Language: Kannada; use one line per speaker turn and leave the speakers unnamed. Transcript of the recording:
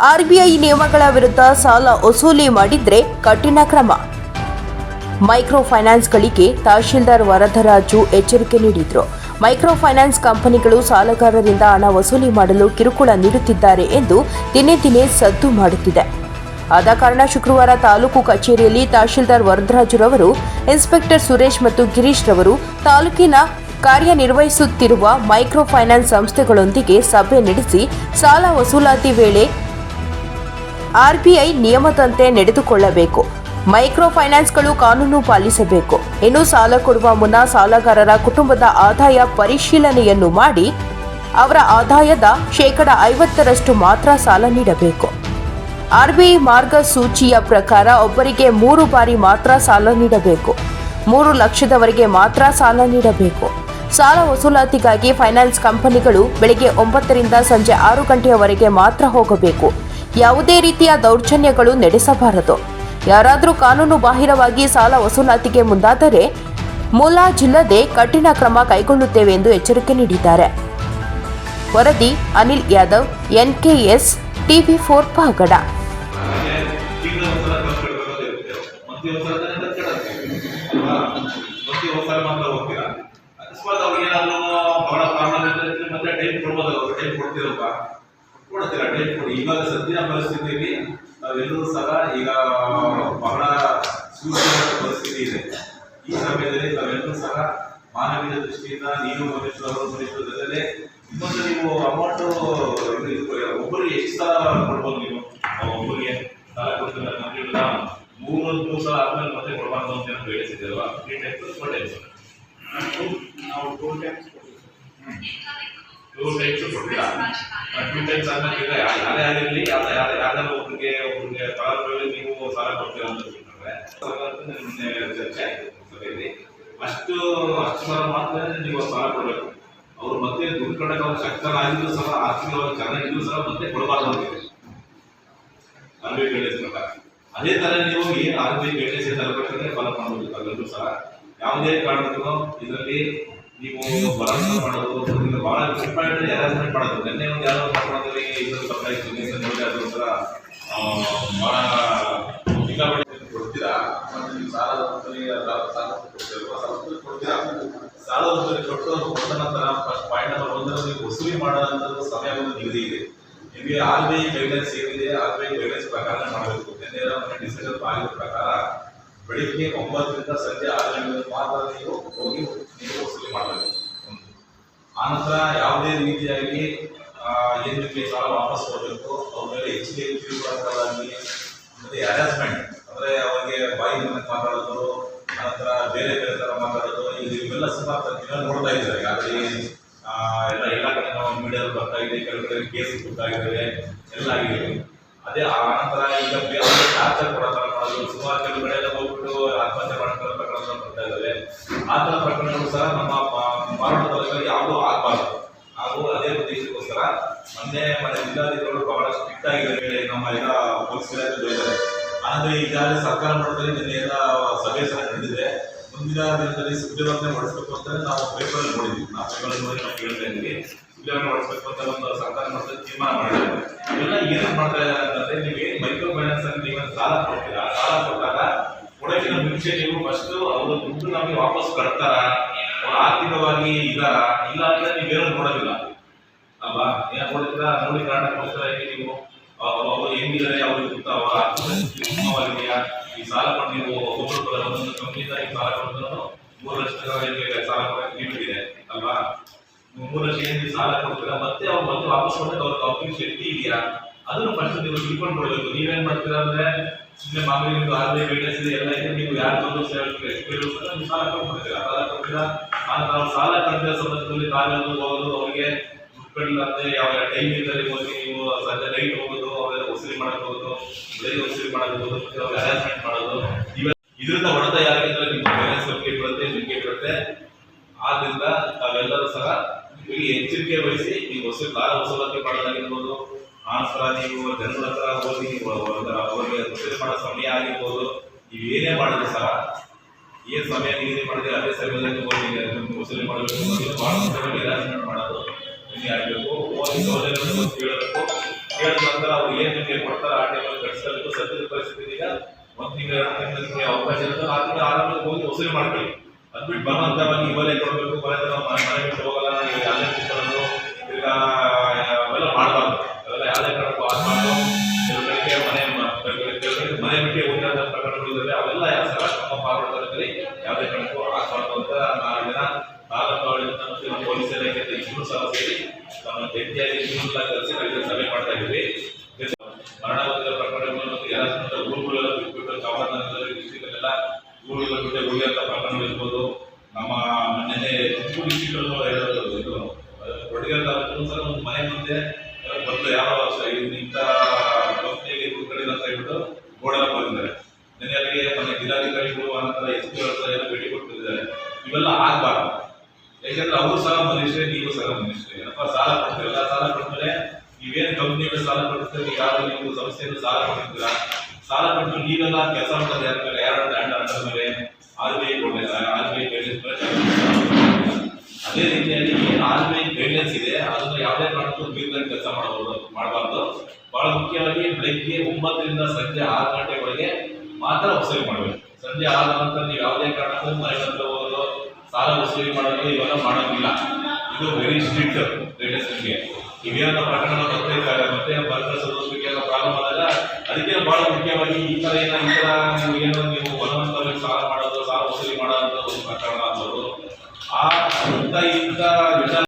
ಆರ್ಬಿಐ ನಿಯಮಗಳ ವಿರುದ್ಧ ಸಾಲ ವಸೂಲಿ ಮಾಡಿದ್ರೆ ಕಠಿಣ ಕ್ರಮ. ಮೈಕ್ರೋ ಫೈನಾನ್ಸ್ಗಳಿಗೆ ತಹಶೀಲ್ದಾರ್ ವರದರಾಜು ಎಚ್ಚರಿಕೆ ನೀಡಿದ್ರು. ಮೈಕ್ರೋ ಫೈನಾನ್ಸ್ ಕಂಪನಿಗಳು ಸಾಲಗಾರರಿಂದ ಹಣ ವಸೂಲಿ ಮಾಡಲು ಕಿರುಕುಳ ನೀಡುತ್ತಿದ್ದಾರೆ ಎಂದು ದಿನೇ ದಿನೇ ಸದ್ದು ಮಾಡುತ್ತಿದೆ. ಆದ ಕಾರಣ ಶುಕ್ರವಾರ ತಾಲೂಕು ಕಚೇರಿಯಲ್ಲಿ ತಹಶೀಲ್ದಾರ್ ವರದರಾಜುರವರು, ಇನ್ಸ್ಪೆಕ್ಟರ್ ಸುರೇಶ್ ಮತ್ತು ಗಿರೀಶ್ ರವರು ತಾಲೂಕಿನ ಕಾರ್ಯನಿರ್ವಹಿಸುತ್ತಿರುವ ಮೈಕ್ರೋ ಫೈನಾನ್ಸ್ ಸಂಸ್ಥೆಗಳೊಂದಿಗೆ ಸಭೆ ನಡೆಸಿ ಸಾಲ ವಸೂಲಾತಿ ವೇಳೆ ಆರ್ಬಿಐ ನಿಯಮದಂತೆ ನಡೆದುಕೊಳ್ಳಬೇಕು. ಮೈಕ್ರೋ ಫೈನಾನ್ಸ್ಗಳು ಕಾನೂನು ಪಾಲಿಸಬೇಕು. ಇನ್ನು ಸಾಲ ಕೊಡುವ ಮುನ್ನ ಸಾಲಗಾರರ ಕುಟುಂಬದ ಆದಾಯ ಪರಿಶೀಲನೆಯನ್ನು ಮಾಡಿ, ಅವರ ಆದಾಯದ ಶೇಕಡ ಐವತ್ತರಷ್ಟು ಮಾತ್ರ ಸಾಲ ನೀಡಬೇಕು. ಆರ್ಬಿಐ ಮಾರ್ಗಸೂಚಿಯ ಪ್ರಕಾರ ಒಬ್ಬರಿಗೆ ಮೂರು ಬಾರಿ ಮಾತ್ರ ಸಾಲ ನೀಡಬೇಕು. ಮೂರು ಲಕ್ಷದವರೆಗೆ ಮಾತ್ರ ಸಾಲ ನೀಡಬೇಕು. ಸಾಲ ವಸೂಲಾತಿಗಾಗಿ ಫೈನಾನ್ಸ್ ಕಂಪನಿಗಳು ಬೆಳಗ್ಗೆ ಒಂಬತ್ತರಿಂದ ಸಂಜೆ ಆರು ಗಂಟೆಯವರೆಗೆ ಮಾತ್ರ ಹೋಗಬೇಕು. ಯಾವುದೇ ರೀತಿಯ ದೌರ್ಜನ್ಯಗಳು ನಡೆಸಬಾರದು. ಯಾರಾದರೂ ಕಾನೂನು ಬಾಹಿರವಾಗಿ ಸಾಲ ವಸೂಲಾತಿಗೆ ಮುಂದಾದರೆ ಮುಲಾಜಿಲ್ಲದೆ ಕಠಿಣ ಕ್ರಮ ಕೈಗೊಳ್ಳುತ್ತೇವೆ ಎಂದು ಎಚ್ಚರಿಕೆ ನೀಡಿದ್ದಾರೆ. ವರದಿ Anil Yadav, NKS, TV four ಪಾಗಡ
ಕೊಡ್ತೀರಾ? ಡೇಟ್ ಕೊಡಿ. ಇವಾಗ ಸದ್ಯ ಪರಿಸ್ಥಿತಿಯಲ್ಲಿ ನಾವೆಲ್ಲರೂ ಸಹ ಈಗ ಬಹಳ ಸೂಕ್ಷ್ಮವಾದ ಪರಿಸ್ಥಿತಿ ಇದೆ. ಈ ಸಮಯದಲ್ಲಿ ನಾವೆಲ್ಲರೂ ಸಹ ಮಾನವೀಯ ದೃಷ್ಟಿಯಿಂದ ನೀವು ಮನುಷ್ಯರು ಅವರು ಮನುಷ್ಯರು ಜೊತೆ ಇನ್ನೊಂದು ನೀವು ಅಮೌಂಟ್ ಒಬ್ಬರಿಗೆ ಎಷ್ಟು ಸಲ ಕೊಡ್ಬೋದು ನೀವು? ಒಬ್ಬರಿಗೆ ಸಾಲ ಕೊಡ್ತೀರ? ಕಂಪ್ನಿಗಳ ಮೂರು ಮೂರು ಸಲ ಆದ್ಮೇಲೆ ಮತ್ತೆ ಕೊಡಬಾರ್ದು ಅಂತ ಏನು ಹೇಳಿಸಿದ್ರಲ್ವಾ ತ್ರೀ ಟೈಮ್ಸ್ ಫೋರ್ ಟೈಮ್ಸ್
ನಾವು ಟೂ ಟೈಮ್ಸ್
ಟೂ ಟೈಮ್ಸ್ ಕೊಡ್ತೀರಾ? ಈಗ ಯಾ- ಯಾರೇ ಆಗಿರಲಿ ಯಾವ್ದು ಯಾರು ಯಾವ್ದಾದ್ರು ಒಬ್ಬರಿಗೆ ಒಬ್ಬರಿಗೆ ನೀವು ಸಾಲ ಕೊಡ್ತೀರಾ ಅಂತ ನಿನ್ನೆ ಚರ್ಚೆ ಆಯ್ತು ಸಭೆಯಲ್ಲಿ ಅಷ್ಟು ಅಷ್ಟು ಸಲ ಮಾತ್ರ ನೀವು ಸಾಲ ಕೊಡಬೇಕು. ಅವ್ರು ಮತ್ತೆ ದುಡ್ಡು ಕೊಡಕ್ಕೆ ಅವ್ರು ಶಕ್ತರಾಗಿದ್ದು ಸಹ, ಆರ್ಥಿಕವಾಗಿ ಚೆನ್ನಾಗಿದ್ದು ಸಹ ಮತ್ತೆ ಕೊಡಬಾರ್ದು ಅಂತಿದೆ ಆರ್ ಬಿ ಪ್ರಕಾರ. ಅದೇ ತರ ನೀವು ಏನು ಆರ್ ಬಿ ಗೈಡೆನ್ಸ್ ತರಬೇಕಂದ್ರೆ ಫಾಲೋ ಮಾಡಬೇಕು ಅದರಲ್ಲೂ ಸಹ ಯಾವುದೇ ಕಾರಣಕ್ಕೂ ಇದರಲ್ಲಿ ನೀವು ಭರವಸೆ ಮಾಡೋದು ಬಹಳ ಇಂಪಾರ್ಟೆಂಟ್ ಅರೇಂಜ್ಮೆಂಟ್ ಮಾಡೋದು ನಿನ್ನೆ ಒಂದು ಯಾರೋ ಇದನ್ನು ತಪ್ಪಾಯಿತು ನೀವು ನೋಡಿ ಅದು ಒಂಥರ ಆ, ಬಹಳ ಸಿಕ್ಕಾಪಟ್ಟೆ ಕೊಡ್ತೀರಾ? ನೀವು ಸಾಲ ಹೊತ್ತಲ್ಲಿ ಕೊಡ್ತೀರಾ? ಸಾಲ ಕೊಟ್ಟು ಕೊಟ್ಟ ನಂತರ ಫಸ್ಟ್ ಪಾಯಿಂಟ್ ನಂಬರ್ ನೀವು ವಸೂಲಿ ಮಾಡೋದಂಥದ್ದು ಸಮಯ ಒಂದು ನಿಗದಿ ನಿಮಗೆ ಆರ್ ಬಿ ಐ ಏನಿದೆ ಆರ್ ಬಿ ಐ ಪ್ರಕಾರ ಮಾಡಬೇಕು. ನಿನ್ನೆ ಡಿಸಿಷನ್ ಪ್ರಕಾರ ಒಂಬತ್ತರಿಂದ ಸಂಜೆ ಆರು ಗಂಟೆ ಮಾತ್ರ ನೀವು ಹೋಗಿ ಮಾಡಬೇಕು ಆನಂತರ ಯಾವುದೇ ರೀತಿಯಾಗಿ ಏನು ಸಾಲ ವಾಪಸ್ ಕೊಡಬೇಕು. ಅವ್ರ ಮೇಲೆ ಹೆಚ್ಚಿಗೆ ಕಿರುಕುಳಕ್ಕಾಗಿ ಮತ್ತೆ ಹ್ಯಾರಾಸ್ಮೆಂಟ್ ಅಂದ್ರೆ ಅವರಿಗೆ ಬಾಯಿ ಮಾತಾಡೋದು ಆನಂತರ ಬೇರೆ ಬೇರೆ ತರ ಮಾತಾಡೋದು ಇವೆಲ್ಲ ಸಹ ನೋಡ್ತಾ ಇದ್ದಾರೆ. ಆದ್ರೆ ಎಲ್ಲ ಎಲ್ಲ ಕಡೆ ಬರ್ತಾಯಿದೆ ಬರ್ತಾ ಇದೆ ಕೆಲವು ಕಡೆ ಕೇಸ್ ಗೊತ್ತಾಗಿದ್ದಾವೆ ಎಲ್ಲ ಆಗಿದೆ. ಅದೇ ಆನಂತರ ನಂತರ ಈಗ ಚಾರ್ಜರ್ ಕೊಡೋ ಥರ ಸುಮಾರು ಕೆಲವು ಕಡೆ ಹೋಗ್ಬಿಟ್ಟು ಆತ್ಮಹತ್ಯೆ ಇದ್ದಾವೆ ಆ ಥರ ಪ್ರಕರಣಗಳು ಸಹ ನಮ್ಮ ಮಾರಾಟದಲ್ಲಿ ಯಾವುದೂ ಆಗಬಾರ್ದು. ಹಾಗೂ ಅದೇ ಉದ್ದೇಶಕ್ಕೋಸ್ಕರ ಮೊನ್ನೆ ಮನೆ ಜಿಲ್ಲಾಧಿಕಾರಿಗಳು ಬಹಳ ಸ್ಟ್ರಿಕ್ಟ್ ಆಗಿದ್ದಾರೆ ನಮ್ಮ ಎಲ್ಲ ಪೊಲೀಸ್ ಇಲಾಖೆ ಇದ್ದಾರೆ. ಆನಂತರ ಈಗಾಗಲೇ ಸರ್ಕಾರ ಮಟ್ಟದಲ್ಲಿ ನಿನ್ನೆ ಎಲ್ಲ ಸಭೆ ಸಹ ನಡೆದಿದೆ. ಮುಂದಿನ ದಿನದಲ್ಲಿ ಸುಗ್ರೀವಾಜ್ಞೆ ಮಾಡಿಸ್ಬೇಕು ಅಂತ ನಾವು ಪೇಪರ್ ನೋಡಿದ್ವಿ. ನಾವು ಪೇಪರ್ ನೋಡಿ ನಾವು ಕೇಳ್ತಾ ಇದ್ವಿ. ಸುಗ್ರೀವಾಜ್ಞೆ ಮಾಡಿಸ್ಬೇಕು ಅಂತ ಒಂದು ಸರ್ಕಾರ ಮಟ್ಟದಲ್ಲಿ ತೀರ್ಮಾನ ಮಾಡಿದ್ದಾರೆ. ಇವೆಲ್ಲ ಏನೇನು ಮಾಡ್ತಾ ಇದ್ದಾರೆ ಅಂತಂದ್ರೆ ನೀವು ಮೈಕ್ರೋ ಫೈನಾನ್ಸ್ ಅಲ್ಲಿ ನೀವು ಸಾಲ ಕೊಡ್ತೀರಾ? ಸಾಲ ಕೊಟ್ಟಾಗ ಕೊಡೋಕ್ಕಿಂತ ಮುಂಚೆ ನೀವು ಫಸ್ಟ್ ಅವರು ದುಡ್ಡು ನಮಗೆ ವಾಪಸ್ ಕಟ್ತಾರ ಅವ್ರು ಆರ್ಥಿಕವಾಗಿ ಇದಾರ ಇಲ್ಲ ಅಂದ್ರೆ ನೀವೇನು ನೋಡೋದಿಲ್ಲ. ಅಲ್ವಾ? ಏನ್ ಕೊಡ್ತೀರಾ ನೋಡಿ ಕಾರಣಕ್ಕೋಸ್ಕರ ನೀವು. ಅವರು ಹೆಂಗಿದ್ದಾರೆ? ಅವ್ರಿಗೆ ಗೊತ್ತಾವ ಉತ್ತಮವಾಗಿದೆಯಾ? ಈ ಸಾಲ ಕೊಟ್ಟು ನೀವು ಒಬ್ಬರು ಒಂದೊಂದು ಕಂಪ್ನಿಯಿಂದ ಈ ಸಾಲ ಕೊಡೋದನ್ನು ಮೂರು ಲಕ್ಷ ಸಾಲ ಲಿಮಿಟ್ ಇದೆ. ಅಲ್ವಾ? ನೀವು ಮೂರು ಲಕ್ಷ ಏನು ಸಾಲ ಕೊಡ್ತೀರಾ? ಮತ್ತೆ ಅವ್ರು ಮತ್ತೆ ವಾಪಸ್ ಕೊಡಕ್ಕೆ ಅವ್ರ ಕಂಪ್ನಿ ಶಕ್ತಿ ಇದೆಯಾ? ಅದನ್ನು ಫಸ್ಟ್ ನೀವು ತಿಳ್ಕೊಂಡು ಕೊಡಬೇಕು ನೀವೇನ್ ಮಾಡ್ತೀರಾ ಅಂದ್ರೆ ಸುಮ್ಮನೆ ಮಾಮೂಲಿ ನಿಮ್ದು ಆರ್ಧ ಗೈಡೆನ್ಸ್ ಇದೆ, ಎಲ್ಲ ಇದೆ, ನೀವು ಯಾರು ಬಂದು ಎಕ್ಸ್ಪೀರಿಯನ್ಸ್ ನೀವು ಸಾಲ ಕೊಡ್ತೀರಾ ಸಾಲ ಆಗ ನಾವು ಸಾಲ ಕಟ್ಟಿದ ಸಂದರ್ಭದಲ್ಲಿ ತಾವೆಲ್ಲ ಹೋಗೋದು, ಅವರಿಗೆ ದುಡ್ಡು ಯಾವ ಟೈಮ್ ಇದ್ದಲ್ಲಿ ಹೋಗಿ ನೀವು ಸಂಜೆ ನೈಟ್ ಹೋಗೋದು, ಅವರೆಲ್ಲ ಉಸಿರಿ ಮಾಡೋಕೆ ಹೋಗೋದು ಬೆಳಿಗ್ಗೆ ಉಸಿರಿ ಮಾಡಕ್ಕೆ ಹೋಗೋದು ಮತ್ತೆ ಅವ್ರಿಗೆ ಮಾಡೋದು ಇವೆಲ್ಲ ಇದರಿಂದ ಹೊಡೆತ ಯಾರಿಗಿದ್ರೆ ನಿಮ್ಮ ಪೇರೆಂಟ್ಸ್ ಬಗ್ಗೆ ಬರುತ್ತೆ ನಿಮಗೆ ಬರುತ್ತೆ ಆದ್ರಿಂದ ತಾವೆಲ್ಲರೂ ಸಹ ನಿಮಗೆ ಎಚ್ಚರಿಕೆ ವಹಿಸಿ ನೀವು ವಸೂಲಿ ಸಾಲ ವಸೂಲಾತಿ ಮಾಡೋದಾಗಿರ್ಬೋದು ಆ ಸಲ ನೀವು ಜನರ ಹತ್ರ ಹೋಗಿ ನೀವು ಅವ್ರ- ಅವ್ರಿಗೆ ವಸೂಲಿ ಮಾಡೋ ಸಮಯ ಆಗಿರ್ಬೋದು, ನೀವು ಏನೇ ಮಾಡಿದ್ರು ಸಹ, ಏನ್ ಸಮಯ ನಿಗದಿ ಮಾಡಿದ್ರೆ ಅದೇ ಸಮಯದಲ್ಲಿ ಮಾಡಬೇಕು ಮಾಡೋದು ಕಮ್ಮಿ ಆಗಬೇಕು. ಕೇಳಬೇಕು ಅವ್ರು ಏನು ನಿಮಗೆ ಆ ಟೈಮಲ್ಲಿ ಸದ್ಯದ ಪರಿಸ್ಥಿತಿ ಈಗ ನಿಮಗೆ ಅವಕಾಶ ಇರುತ್ತೆ. ಆ ತಿಂಗಳು ಬಲವಂತವಾಗಿ ಇವಲೇ ಕೊಡಬೇಕು, ಮನೆ ಹೋಗಲ್ಲ ಈಗ ಇಲಾಖೆ ಇಬ್ಬರು ಸಹ ಸೇರಿ ನಮ್ಮ ಜಂಟಿಯಾಗಿ ಇಬ್ಬರು ಕರೆಸಿ ನಾವು ಸಭೆ ಮಾಡ್ತಾ ಇದ್ದೀವಿ. ಮರಣ ಹೊಂದಿದ ಪ್ರಕರಣಗಳು ಮತ್ತು ಎಲ್ಲ ಊರುಗಳೆಲ್ಲ ಬಿಟ್ಬಿಟ್ಟು ಚಾಮರಾಜನಗರ ಡಿಸ್ಟಿಕಲ್ಲೆಲ್ಲ ಊರುಗಳ ಬಿಟ್ಟು ಉಳಿಯಂತ ಪ್ರಕರಣಗಳು ಇರ್ಬೋದು. ನಮ್ಮ ನಿನ್ನೆ ಚಿಕ್ಕೂರು ಡಿಸ್ಟಿಕಲ್ಲೂ ಇದು. ಕೊಡಗರ ಸಹ ಒಂದು ಮನೆ ಮುಂದೆ ಬಂದು ಯಾವ ಇಂಥ ಕಂಪ್ನಿಗೆ ಹುಡುಕಡಿಲ್ಲ ಅಂತ ಹೇಳ್ಬಿಟ್ಟು ಬೋರ್ಡೆಲ್ಲ ಬಂದಿದ್ದಾರೆ ನಿನ್ನೆ ಅಲ್ಲಿಗೆ ಮನೆ ಜಿಲ್ಲಾಧಿಕಾರಿಗಳು ಅನಂತರ ಎಸ್ ಪಿ ಅವ್ರ ಭೇಟಿ ಕೊಟ್ಟಿದ್ದಾರೆ. ಇವೆಲ್ಲ ಆಗಬಾರ್ದು. ಯಾಕಂದ್ರೆ ಅವರು ಸಹ ಮನುಷ್ಯರೇ ನೀವು ಸಹ ಮನುಷ್ಯರೇ ಏನಪ್ಪ, ಸಾಲ ಕೊಡ್ತೀರಲ್ಲ ಸಾಲ ಕೊಡ್ತಾರೆ ನೀವೇನು ಕಂಪ್ನಿಗಳು ಸಾಲ ಕೊಡ್ತೀರಿ ಯಾರು ನೀವು ಸಂಸ್ಥೆಯನ್ನು ಸಾಲ ಕೊಡ್ತೀರಾ ಸಾಲ ಕೊಟ್ಟು ನೀವೆಲ್ಲ ಕೆಲಸ ಮಾಡೋದು ಯಾರ ಮೇಲೆ ಯಾರು ಲ್ಯಾಂಡ್ ಅಂಡರ್ ಮೇಲೆ ಆರ್ ಬಿ ಐ ಕೊಡಲಿಲ್ಲ, ಆರ್ ಬಿ ಐ ಅದೇ ರೀತಿಯಾಗಿ ಆರ್ ಬಿ ಐ ಇದೆ. ಅದನ್ನ ಯಾವುದೇ ಕಾರಣಕ್ಕೂ ಮೀರಿದಂಗೆ ಕೆಲಸ ಮಾಡಬಹುದು ಮಾಡಬಾರ್ದು. ಬಹಳ ಮುಖ್ಯವಾಗಿ ಬೆಳಗ್ಗೆ ಒಂಬತ್ತರಿಂದ ಸಂಜೆ ಆರು ಗಂಟೆವರೆಗೆ ಮಾತ್ರ ಒಬ್ಸರ್ವ್ ಮಾಡಬೇಕು. ಸಂಜೆ ಆದ ನಂತರ ನೀವು ಯಾವುದೇ ಕಾರಣಕ್ಕೂ ಮನೆ ಹತ್ರ ಸಾಲ ವಸೂಲಿ ಮಾಡೋದು ಇವಾಗ ಮಾಡೋದಿಲ್ಲ. ಇದು ವೆರಿ ಸ್ಟ್ರಿಕ್ಟ್ ಲೇಟೆಸ್ಟ್ಗೆ ಇವೇನೋ ಪ್ರಕರಣ ಮತ್ತೆ ಮತ್ತೆ ಬರ್ಕರ್ ಸದಸ್ಯರಿಗೆ ಪ್ರಾರಂಭ ಆದಾಗ ಅದಕ್ಕೆ ಬಹಳ ಮುಖ್ಯವಾಗಿ ಈ ತರ ಏನೋ ಈ ಏನೋ ನೀವು ಬಲವಂತವಾಗಿ ಸಾಲ ಮಾಡೋದು, ಸಾಲ ವಸೂಲಿ ಮಾಡೋದು ಒಂದು ಪ್ರಕರಣ ಅನ್ನೋದು ಆ ಇಂಥ ಇಂಥ